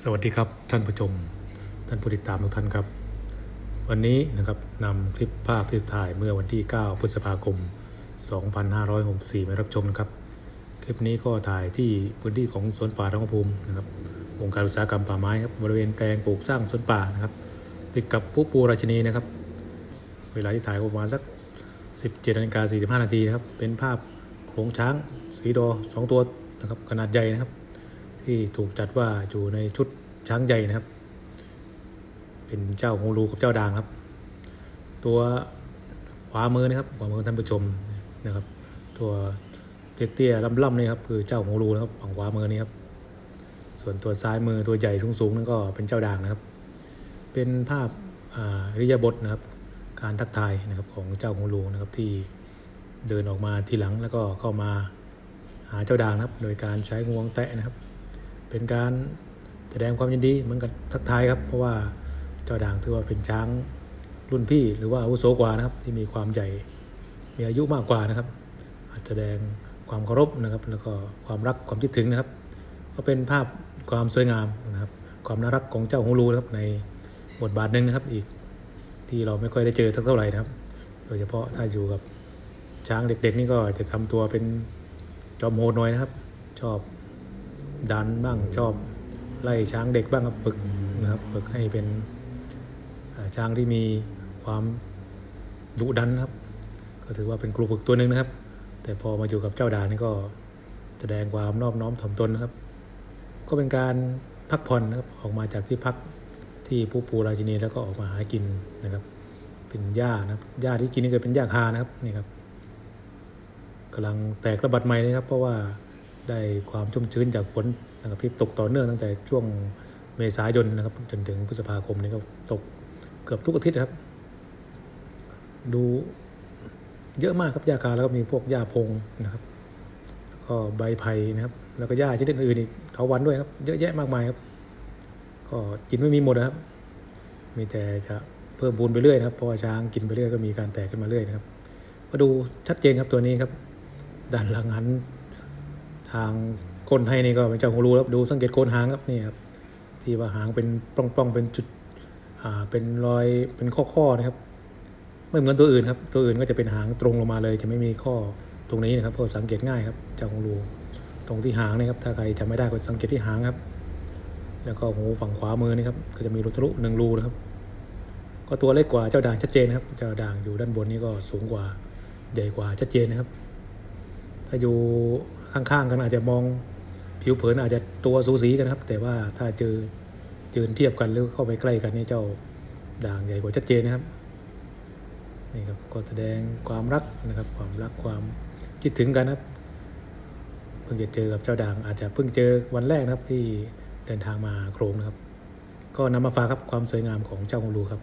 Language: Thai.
สวัสดีครับท่านผู้ชม ท่านผู้ติดตามทุกท่านครับ วันนี้นะครับนำคลิปภาพที่ถ่ายเมื่อวันที่ 9 พฤษภาคม 2564 มารับชมนะครับ คลิปนี้ก็ถ่ายที่พื้นที่ของสวนป่าทองภูมินะครับองค์การอุตสาหกรรมป่าไม้ครับบริเวณแปลงปลูกสร้างสวนป่านะครับ ติดกับผู้ปูราชินีนะครับ เวลาที่ถ่ายประมาณสัก 17นาฬิกา45นาทีนะครับเป็นภาพโขลงช้างสีดอสองตัวนะครับขนาดใหญ่นะครับ ที่ถูกจัดว่าอยู่ในชุดช้างใหญ่นะครับ เป็นเจ้าฮูรูกับเจ้าด่างครับ ตัวขวามือนะครับขวามือท่านผู้ชมนะครับ ตัวเตี้ยๆล่ำๆนี่ครับคือเจ้าฮูรูนะครับฝั่งขวามือนี่ครับ ส่วนตัวซ้ายมือตัวใหญ่สูงๆนั่นก็เป็นเจ้าด่างนะครับ เป็นภาพอริยบทนะครับ การทักทายนะครับของเจ้าฮูรูนะครับที่เดินออกมาทีหลังแล้วก็เข้ามาหาเจ้าด่างนะครับ โดยการใช้งวงแตะนะครับ เป็นการแสดงความยินดีเหมือนกับทักทายครับ เพราะว่าเจ้าด่างถือว่าเป็นช้างรุ่นพี่ หรือว่าอาวุโสกว่านะครับ ที่มีความใหญ่มีอายุมากกว่านะครับอาจแสดงความเคารพนะครับ แล้วก็ความรักความคิดถึงนะครับ ก็เป็นภาพความสวยงามนะครับ ความน่ารักของเจ้าฮูรูนะครับในบทบาทหนึ่งนะครับอีกที่เราไม่ค่อยได้เจอสักเท่าไหร่นะครับ โดยเฉพาะถ้าอยู่กับช้างเด็ก ๆ นี่ก็จะทำตัวเป็นจอมโหดหน่อยนะครับ ชอบ ดันบ้างชอบไล่ช้างเด็กบ้างครับฝึกนะครับฝึกให้เป็นอ่าช้างที่มีความดุดันนะครับ ก็ถือว่าเป็นครูฝึกตัวหนึ่งนะครับ แต่พอมาอยู่กับเจ้าดานนี่ก็แสดงความนอบน้อมถ่อมตนนะครับ ก็เป็นการพักผ่อนนะครับออกมาจากที่พักที่ผู้ปูราชินีแล้วก็ออกมาหากินนะครับ เป็นหญ้านะครับหญ้าที่กินนี่ก็เป็นหญ้าคานะครับนี่ครับกำลังแตกระบาดใหม่นะครับ เพราะว่า ได้ความชุ่มชื้นจากฝนนะครับที่ตกต่อเนื่องตั้งแต่ช่วงเมษายนนะครับจนถึงพฤษภาคมนี้ก็ตกเกือบทุกอาทิตย์ครับ ดูเยอะมากครับหญ้าคาแล้วก็มีพวกหญ้าพงนะครับแล้วก็ใบไผ่นะครับ แล้วก็หญ้าชนิดอื่นอีกเถาวันด้วยครับ เยอะแยะมากมายครับ ก็กินไม่มีหมดนะครับ มีแต่จะเพิ่มพูนไปเรื่อยนะครับเพราะว่าช้างกินไปเรื่อยก็มีการแตกขึ้นมาเรื่อยนะครับก็ดูชัดเจนครับตัวนี้ครับด้านหลังหัน ทางก้นให้นี่ก็เป็นเจ้าฮูรูครับดูสังเกตโคนหางครับนี่ครับที่ว่าหางเป็นปล้องๆเป็นจุดอ่าเป็นรอยเป็นข้อๆนะครับไม่เหมือนตัวอื่นครับ ตัวอื่นก็จะเป็นหางตรงลงมาเลย จะไม่มีข้อตรงนี้นะครับเพราะสังเกตง่ายครับเจ้าฮูรูตรงที่หางนี่ครับ ถ้าใครจำไม่ได้ก็สังเกตที่หางครับ แล้วก็หูฝั่งขวามือนี่ครับก็จะมีรูทะลุหนึ่งรูนะครับ ก็ตัวเล็กกว่าเจ้าด่างชัดเจนครับ เจ้าด่างอยู่ด้านบนนี่ก็สูงกว่าใหญ่กว่าชัดเจนนะครับ ถ้าอยู่ ข้างๆกันอาจจะมองผิวเผินอาจจะตัวสูสีกันครับ แต่ว่าถ้าเจอเจอเทียบกันหรือเข้าไปใกล้กันนี่เจ้าด่างใหญ่กว่าชัดเจนนะครับนี่ครับก็แสดงความรักนะครับ ความรักความคิดถึงกันครับเพิ่งจะเจอกับเจ้าด่าง อาจจะเพิ่งเจอวันแรกนะครับที่เดินทางมาโครงนะครับ ก็นำมาฝากครับความสวยงามของเจ้าฮูรูครับ